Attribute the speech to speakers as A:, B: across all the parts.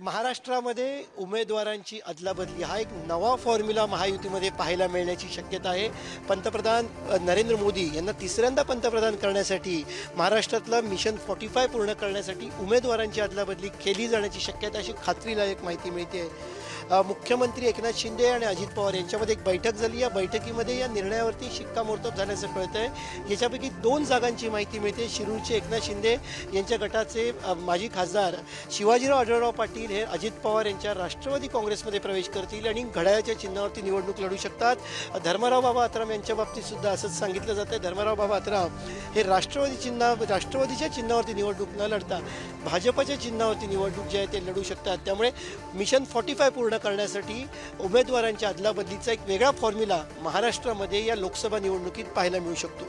A: महाराष्ट्रामध्ये उमेदवारांची अदलाबदली हा एक नवा फॉर्म्युला महायुतीमध्ये पाहायला मिळण्याची शक्यता आहे. पंतप्रधान नरेंद्र मोदी यांना तिसऱ्यांदा पंतप्रधान करण्यासाठी महाराष्ट्रातलं मिशन फॉर्टी फाय पूर्ण करण्यासाठी उमेदवारांची अदलाबदली केली जाण्याची शक्यता अशी खात्रीलायक माहिती मिळते आहे मुख्यमंत्री एकनाथ शिंदे आणि अजित पवार यांच्यामध्ये एक बैठक झाली. या बैठकीमध्ये या निर्णयावरती शिक्कामोर्तब झाल्याचं कळतं आहे याच्यापैकी दोन जागांची माहिती मिळते. शिरूरचे एकनाथ शिंदे यांच्या गटाचे माजी खासदार शिवाजीराव आढळराव पाटील हे अजित पवार यांच्या राष्ट्रवादी काँग्रेसमध्ये प्रवेश करतील आणि घड्याळाच्या चिन्हावरती निवडणूक लढू शकतात. धर्मराव बाबा आत्राम यांच्या बाबतीत सुद्धा असंच सांगितलं जातं आहे धर्मराव बाबा आत्राम हे राष्ट्रवादी चिन्हा राष्ट्रवादीच्या चिन्हावरती निवडणूक न लढता भाजपच्या चिन्हावरती निवडणूक जे आहे ते लढू शकतात. त्यामुळे मिशन फॉर्टी फाय पूर्ण करण्यासाठी उमेदवारांच्या अदलाबदलीचा एक वेगळा फॉर्म्युला महाराष्ट्रामध्ये या लोकसभा निवडणुकीत पाहायला मिळू शकतो.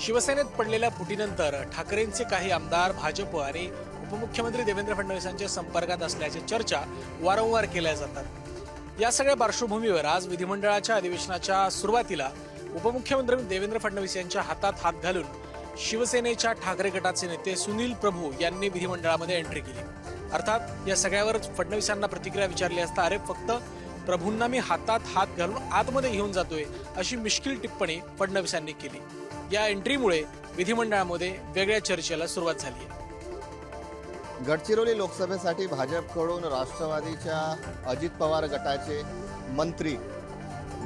B: शिवसेनेत पडलेल्या फुटीनंतर ठाकरेंचे काही आमदार भाजप आणि उपमुख्यमंत्री देवेंद्र फडणवीसांच्या संपर्कात असल्याच्या चर्चा वारंवार केल्या जातात. या सगळ्या पार्श्वभूमीवर आज विधिमंडळाच्या अधिवेशनाच्या सुरुवातीला उपमुख्यमंत्री देवेंद्र फडणवीस यांच्या हातात हात घालून शिवसेनेच्या ठाकरे गटाचे नेते सुनील प्रभू यांनी विधिमंडळामध्ये एंट्री केली. अर्थात या सगळ्यावर फडणवीसांना प्रतिक्रिया विचारली असता अरे फक्त प्रभूंना मी हातात हात घालून आतमध्ये घेऊन जातोय अशी मिश्किल टिप्पणी फडणवीसांनी केली. या एंट्रीमुळे विधिमंडळामध्ये वेगळ्या चर्चेला सुरुवात झाली आहे.
C: गडचिरोली लोकसभेसाठी भाजपकडून राष्ट्रवादीच्या अजित पवार गटाचे मंत्री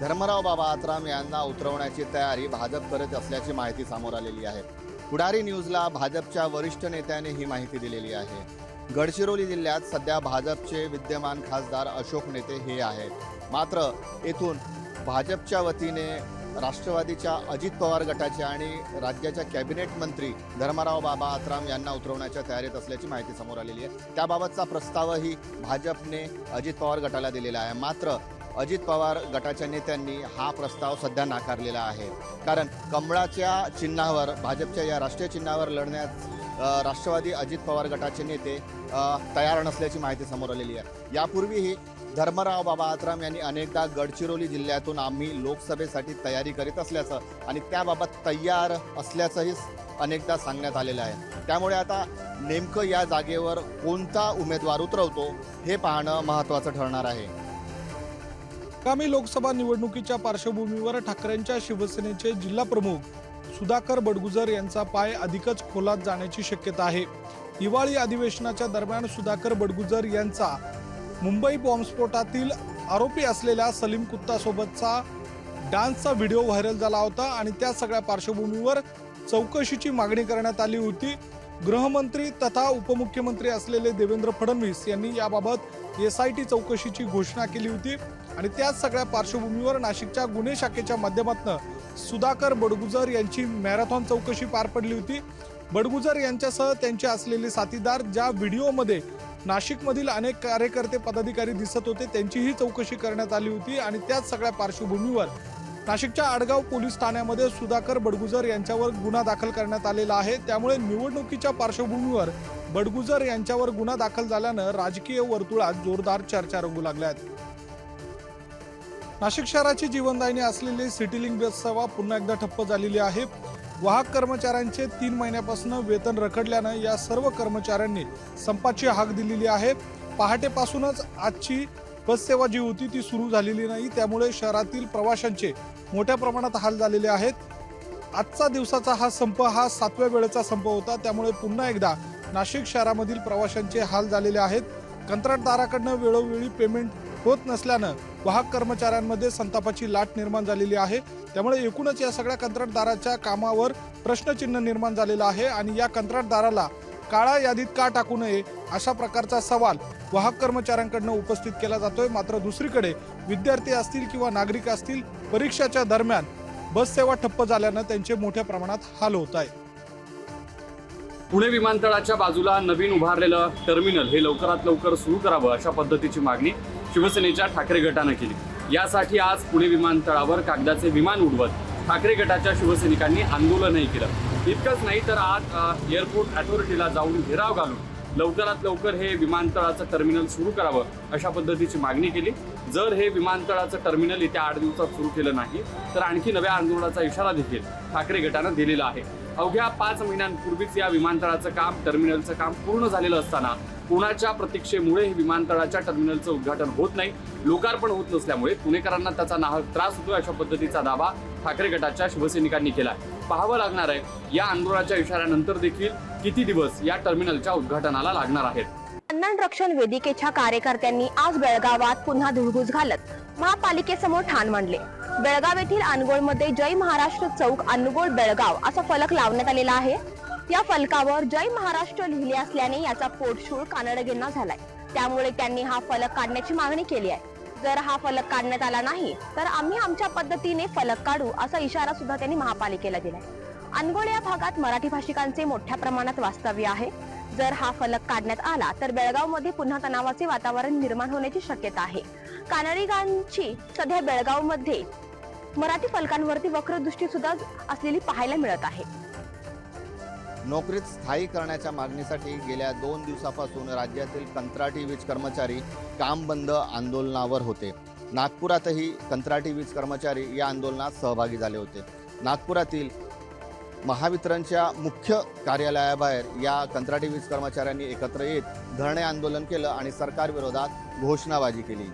C: धर्मराव बाबा आत्राम यांना उतरवण्याची तयारी भाजप करत असल्याची माहिती समोर आलेली आहे. पुढारी न्यूजला भाजपच्या वरिष्ठ नेत्याने ही माहिती दिलेली आहे. गडचिरोली जिल्ह्यात सध्या भाजपचे विद्यमान खासदार अशोक नेते हे आहेत. मात्र येथून भाजपच्या वतीने राष्ट्रवादीच्या अजित पवार गटाचे आणि राज्याच्या कॅबिनेट मंत्री धर्मराव बाबा आत्राम यांना उतरवण्याच्या तयारीत असल्याची माहिती समोर आलेली आहे. त्याबाबतचा प्रस्तावही भाजपने अजित पवार गटाला दिलेला आहे. मात्र अजित पवार गटाच्या नेत्यांनी हा प्रस्ताव सध्या नाकारलेला आहे. कारण कमळाच्या चिन्हावर भाजपच्या या राष्ट्रीय चिन्हावर लढण्यात राष्ट्रवादी अजित पवार गटाचे नेते तयार नसल्याची माहिती समोर आलेली आहे. यापूर्वीही धर्मराव बाबा आत्राम यांनी अनेकदा गडचिरोली जिल्ह्यातून आम्ही लोकसभेसाठी तयारी करीत असल्याचं आणि त्याबाबत तयार असल्याचंही अनेकदा सांगण्यात आलेलं आहे. त्यामुळे आता नेमकं या जागेवर कोणता उमेदवार उतरवतो हे पाहणं महत्त्वाचं ठरणार आहे.
D: आगामी लोकसभा निवडणुकीच्या पार्श्वभूमीवर ठाकरेंच्या शिवसेनेचे जिल्हा प्रमुख सुधाकर बडगुजर यांचा पाय अधिकच खोलात जाण्याची शक्यता आहे. हिवाळी अधिवेशनाच्या दरम्यान सुधाकर बडगुजर यांचा मुंबई बॉम्बस्फोटातील आरोपी असलेल्या सलीम कुत्ता सोबतचा डान्सचा व्हिडिओ व्हायरल झाला होता आणि त्या सगळ्या पार्श्वभूमीवर चौकशीची मागणी करण्यात आली होती. गृहमंत्री तथा उपमुख्यमंत्री असलेले देवेंद्र फडणवीस यांनी याबाबत एस आय टी चौकशीची घोषणा केली होती. आणि त्याच सगळ्या पार्श्वभूमीवर नाशिकच्या गुन्हे शाखेच्या माध्यमातून सुधाकर बडगुजर यांची मॅरेथॉन चौकशी पार पडली होती. बडगुजर यांच्यासह त्यांचे असलेले साथीदार ज्या व्हिडिओमध्ये नाशिकमधील अनेक कार्यकर्ते पदाधिकारी दिसत होते त्यांचीही चौकशी करण्यात आली होती आणि त्याच सगळ्या पार्श्वभूमीवर नाशिकच्या आडगाव पोलीस ठाण्यामध्ये सुधाकर बडगुजर यांच्यावर गुन्हा दाखल करण्यात आलेला आहे. त्यामुळे निवडणुकीच्या पार्श्वभूमीवर बडगुजर यांच्यावर गुन्हा दाखल झाल्यानं राजकीय वर्तुळात जोरदार चर्चा रंगू लागल्या आहेत. नाशिक शहराची जीवनदायिनी असलेली सिटीलिंग बस सेवा पुन्हा एकदा ठप्प झालेली आहे. वाहक कर्मचाऱ्यांचे तीन महिन्यापासून वेतन रखडल्यानं या सर्व कर्मचाऱ्यांनी संपाची हाक दिलेली आहे. पहाटेपासूनच आजची बस सेवा जी होती ती सुरू झालेली नाही त्यामुळे शहरातील प्रवाशांचे मोठ्या प्रमाणात हाल झालेले आहेत. आजचा दिवसाचा हा संप हा सातव्या वेळेचा संप होता त्यामुळे पुन्हा एकदा नाशिक शहरामधील प्रवाशांचे हाल झालेले आहेत. कंत्राटदाराकडनं वेळोवेळी पेमेंट होत नसल्यानं वाहक कर्मचाऱ्यांमध्ये संतापाची लाट निर्माण झालेली आहे. त्यामुळे एकूणच या सगळ्या कंत्राटदाराच्या कामावर प्रश्नचिन्ह निर्माण झालेलं आहे आणि या कंत्राटदाराला काळा यादीत का टाकू नये अशा प्रकारचा सवाल वाहक कर्मचाऱ्यांकडनं उपस्थित केला जातोय. मात्र दुसरीकडे विद्यार्थी असतील किंवा नागरिक असतील परीक्षाच्या दरम्यान बस सेवा ठप्प झाल्यानं त्यांचे मोठ्या प्रमाणात हाल होत आहे.
E: पुणे विमानतळाच्या बाजूला नवीन उभारलेलं टर्मिनल हे लवकरात लवकर सुरू करावं अशा पद्धतीची मागणी शिवसेनेच्या ठाकरे गटानं केली. यासाठी आज पुणे विमानतळावर कागदाचे विमान उडवत ठाकरे गटाच्या शिवसैनिकांनी आंदोलनही केलं. इतकंच नाही तर आज एअरपोर्ट अथॉरिटीला जाऊन घेराव घालून लवकरात लवकर हे विमानतळाचं टर्मिनल सुरू करावं अशा पद्धतीची मागणी केली. जर हे विमानतळाचं टर्मिनल येत्या आठ दिवसात सुरू केलं नाही तर आणखी नव्या आंदोलनाचा इशारा देखील ठाकरे गटानं दिलेला आहे. अवघ्या पाच महिन्यांपूर्वीच या विमानतळाचं काम टर्मिनलचं काम पूर्ण झालेलं असताना कोणाच्या प्रतीक्षेमुळे हे विमानतळाच्या टर्मिनलचं उद्घाटन होत नाही लोकार्पण होत नसल्यामुळे पुणेकरांना त्याचा नाहक त्रास होतो अशा पद्धतीचा दावा ठाकरे गटाच्या शिवसैनिकांनी केला पाहावं लागणार आहे. या आंदोलनाच्या इशाऱ्यानंतर देखील किती दिवस या टर्मिनलच्या उद्घाटनाला लागणार आहेत?
F: कन्नड रक्षण वेदिकेच्या कार्यकर्त्यांनी आज बेळगावात पुन्हा धुळगूस घालत महापालिकेसमोर ठाण मांडले. बेळगाव येथील अनगोळमध्ये जय महाराष्ट्र चौक अनगोळ बेळगाव असा फलक लावण्यात आलेला आहे. या फलकावर जय महाराष्ट्र लिहिले असल्याने याचा पोटशूळ कानडगेंना झालाय. त्यामुळे त्यांनी हा फलक काढण्याची मागणी केली आहे. जर हा फलक काढण्यात आला नाही तर आम्ही आमच्या पद्धतीने फलक काढू असा इशारा सुद्धा त्यांनी महापालिकेला दिलाय. अनगोळ या भागात मराठी भाषिकांचे मोठ्या प्रमाणात वास्तव्य आहे. जर हा फलक काढण्यात आला तर बेळगावमध्ये पुन्हा तणावाचे वातावरण निर्माण होण्याची शक्यता आहे. कानडीगांची सध्या बेळगावमध्ये मराठी पालकांवरती वक्रदृष्टी सुद्धा असलेली पाहायला मिळत आहे.
C: नोकरीत स्थायी करण्याच्या मागणीसाठी गेल्या दोन दिवसापासून राज्यातील कंत्राटी वीज कर्मचारी काम बंद आंदोलनावर होते. नागपुरातही कंत्राटी वीज कर्मचारी या आंदोलनात सहभागी झाले होते. नागपुरातील महावितरणच्या मुख्य कार्यालयाबाहेर या कंत्राटी वीज कर्मचाऱ्यांनी एकत्र येत धरणे आंदोलन केलं आणि सरकारविरोधात घोषणाबाजी केली.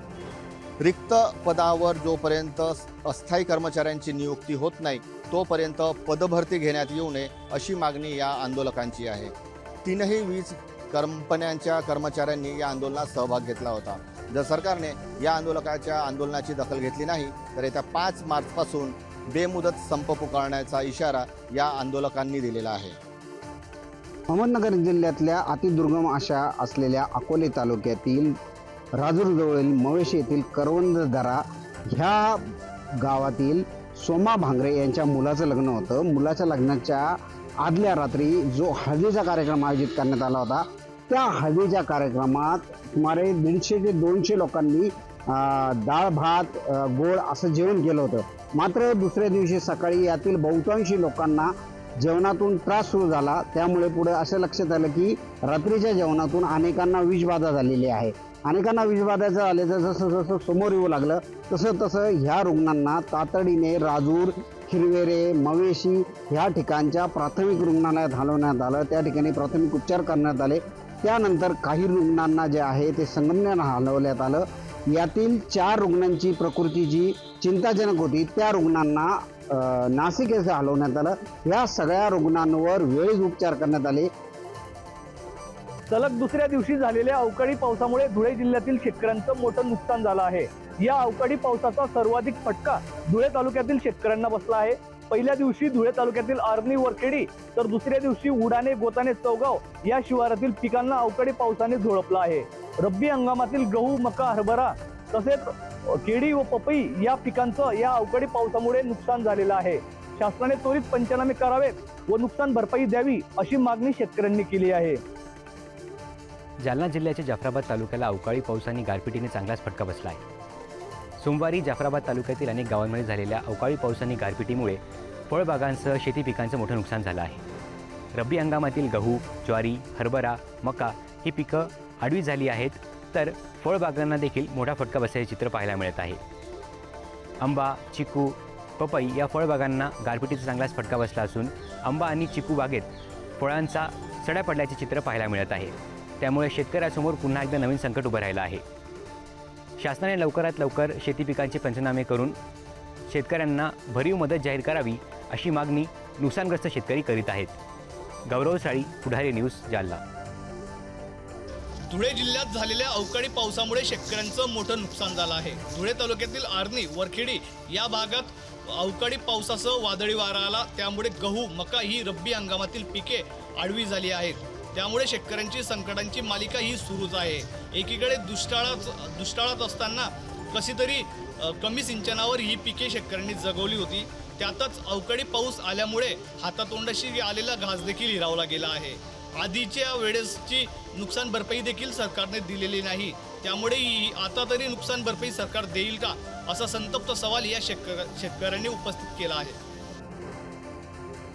C: रिक्त पदावर जोपर्यंत अस्थायी कर्मचाऱ्यांची नियुक्ती होत नाही तोपर्यंत पदभरती घेण्यात येऊ नये अशी मागणी या आंदोलकांची आहे. तीनही वीज कंपन्यांच्या कर्मचाऱ्यांनी या आंदोलनात सहभाग घेतला होता. जर सरकारने या आंदोलकाच्या आंदोलनाची दखल घेतली नाही तर येत्या पाच मार्चपासून बेमुदत संप पुकारण्याचा इशारा या आंदोलकांनी दिलेला आहे.
G: अहमदनगर जिल्ह्यातल्या अतिदुर्गम अशा असलेल्या अकोले तालुक्यातील राजूरजवळील मवेशी येथील करवंददरा ह्या गावातील सोमा भांगरे यांच्या मुलाचं लग्न होतं. मुलाच्या लग्नाच्या आदल्या रात्री जो हळदीचा कार्यक्रम आयोजित करण्यात आला होता त्या हळदीच्या कार्यक्रमात सुमारे दीडशे ते दोनशे लोकांनी डाळ भात गोड असं जेवण केलं होतं. मात्र दुसऱ्या दिवशी सकाळी यातील बहुतांशी लोकांना जेवणातून त्रास सुरू झाला. त्यामुळे पुढे असं लक्षात आलं की रात्रीच्या जेवणातून अनेकांना विषबाधा झालेली आहे. अनेकांना विषबाधाचं आले जसं जसं समोर येऊ लागलं तसं तसं ह्या रुग्णांना तातडीने राजूर हिरवेरे मवेशी ह्या ठिकाणच्या प्राथमिक रुग्णालयात हलवण्यात आलं. त्या ठिकाणी प्राथमिक उपचार करण्यात आले. त्यानंतर काही रुग्णांना जे आहे ते संगमनेर हलवण्यात आलं. यातील चार रुग्णांची प्रकृती जी चिंताजनक होती त्या रुग्णांना नाशिक येथे हलवण्यात आलं. या सगळ्या रुग्णांवर वेळीच उपचार करण्यात आले.
H: सलग दुसऱ्या दिवशी झालेल्या अवकाळी पावसामुळे धुळे जिल्ह्यातील शेतकऱ्यांचं मोठं नुकसान झालं आहे. या अवकाळी पावसाचा सर्वाधिक फटका धुळे तालुक्यातील शेतकऱ्यांना बसला आहे. पहिल्या दिवशी धुळे तालुक्यातील आर्णी वरखेडी तर दुसऱ्या दिवशी उडाणे गोताने चौगाव या शिवारातील पिकांना अवकाळी पावसाने झोडपलं आहे. रब्बी हंगामातील गहू मका हरभरा तसेच केळी व पपई या पिकांचं या अवकाळी पावसामुळे नुकसान झालेलं आहे. शासनाने त्वरित पंचनामे करावेत व नुकसान भरपाई द्यावी अशी मागणी शेतकऱ्यांनी केली आहे.
I: जालना जिल्ह्याच्या जाफराबाद तालुक्याला अवकाळी पावसाने गारपिटीने चांगलाच फटका बसला आहे सोमवारी जाफराबाद तालुक्यातील अनेक गावांमध्ये झालेल्या अवकाळी पावसाने गारपिटीमुळे फळबागांसह शेती पिकांचं मोठं नुकसान झालं आहे. रब्बी हंगामातील गहू ज्वारी हरभरा मका ही पिकं आडवी झाली आहेत तर फळबागांना देखील मोठा फटका बसल्याचे चित्र पाहायला मिळत आहे. आंबा चिकू पपई या फळबागांना गारपिटीचा चांगलाच फटका बसला असून आंबा आणि चिकू बागेत फळांचा सड्या पडल्याचे चित्र पाहायला मिळत आहे. त्यामुळे शेतकऱ्यासमोर पुन्हा एकदा नवीन संकट उभं राहिलं आहे. शासनाने लवकरात लवकर शेती पिकांचे पंचनामे करून शेतकऱ्यांना भरीव मदत जाहीर करावी अशी मागणी नुकसानग्रस्त शेतकरी करीत आहेत. गौरव साळी पुढारी न्यूज जालना.
J: धुळे जिल्ह्यात झालेल्या अवकाळी पावसामुळे शेतकऱ्यांचं मोठं नुकसान झालं आहे. धुळे तालुक्यातील आर्णी वरखेडी या भागात अवकाळी पावसासह वादळी वारा आला. त्यामुळे गहू मका ही रब्बी हंगामातील पिके आडवी झाली आहेत. त्यामुळे शेतकऱ्यांची संकटांची मालिका ही सुरूच आहे. एकीकडे दुष्काळात दुष्काळात असताना कशी तरी कमी सिंचनावर ही पिके शेतकऱ्यांनी जगवली होती. त्यातच अवकाळी पाऊस आल्यामुळे हातातोंडाशी आलेला घास देखील हिरावला गेला आहे. आधीच्या वेळेसची नुकसान भरपाई देखील सरकारने दिलेली नाही. त्यामुळे ही- आता तरी नुकसान भरपाई सरकार देईल का? असा संतप्त सवाल या शेतक शेतकऱ्यांनी उपस्थित केला आहे.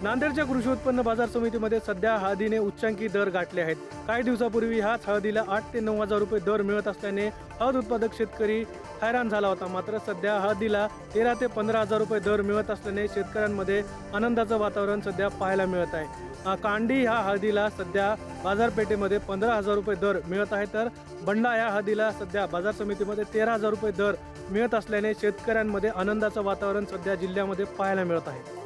H: नांदेडच्या कृषी उत्पन्न बाजार समितीमध्ये सध्या हळदीने उच्चांकी दर गाठले आहेत. काही दिवसापूर्वी ह्याच हळदीला आठ ते नऊ हजार रुपये दर मिळत असल्याने हळद उत्पादक शेतकरी हैराण झाला होता. मात्र सध्या हळदीला तेरा ते पंधरा हजार रुपये दर मिळत असल्याने शेतकऱ्यांमध्ये आनंदाचं वातावरण सध्या पाहायला मिळत आहे.
K: कांडी ह्या हळदीला सध्या बाजारपेठेमध्ये पंधरा हजार रुपये दर मिळत आहे. तर बंडा ह्या हळदीला सध्या बाजार समितीमध्ये तेरा हजार रुपये दर मिळत असल्याने शेतकऱ्यांमध्ये आनंदाचं वातावरण सध्या जिल्ह्यामध्ये पाहायला मिळत आहे.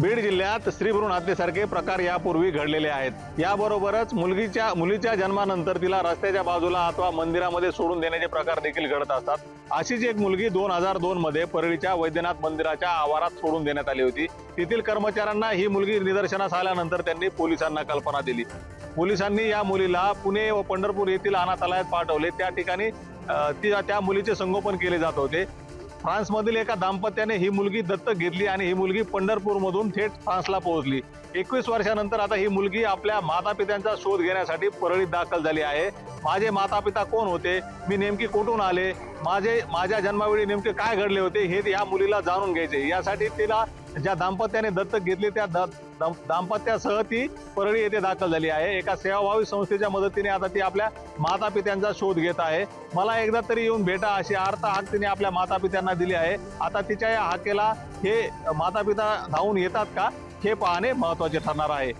L: बीड जिल्ह्यात स्त्रीभ्रूण हत्येसारखे प्रकार यापूर्वी घडलेले आहेत. याबरोबरच मुलगीच्या मुलीच्या जन्मानंतर तिला रस्त्याच्या बाजूला अथवा मंदिरामध्ये सोडून देण्याचे प्रकार देखील घडत असतात. अशीच एक मुलगी दोन हजार दोन मध्ये परळीच्या वैद्यनाथ मंदिराच्या आवारात सोडून देण्यात आली होती. तेथील कर्मचाऱ्यांना ही मुलगी निदर्शनास आल्यानंतर त्यांनी पोलिसांना कल्पना दिली. पोलिसांनी या मुलीला पुणे व पंढरपूर येथील अनाथालयात पाठवले. त्या ठिकाणी ती त्या मुलीचे संगोपन केले जात होते. फ्रान्समधील एका दाम्पत्याने ही मुलगी दत्तक घेतली आणि ही मुलगी पंढरपूरमधून थेट फ्रान्सला पोहोचली. एकवीस वर्षानंतर आता ही मुलगी आपल्या मातापित्यांचा शोध घेण्यासाठी परळीत दाखल झाली आहे. माझे मातापिता कोण होते? मी नेमकी कुठून आले? माझे माझ्या जन्मावेळी नेमके काय घडले होते? हे या मुलीला जाणून घ्यायचे. यासाठी तिला ज्या दाम्पत्याने दत्तक घेतली त्या दाम्पत्यासह ती परळी येथे दाखल झाली आहे. एका सेवाभावी संस्थेच्या मदतीने आता ती आपल्या मातापित्यांचा शोध घेत आहे. मला एकदा तरी येऊन भेटा अशी अर्थ हाक तिने आपल्या मातापित्यांना दिली आहे. आता तिच्या या हाकेला हे मातापिता धावून येतात का? हे पाहणे महत्त्वाचे ठरणार आहे.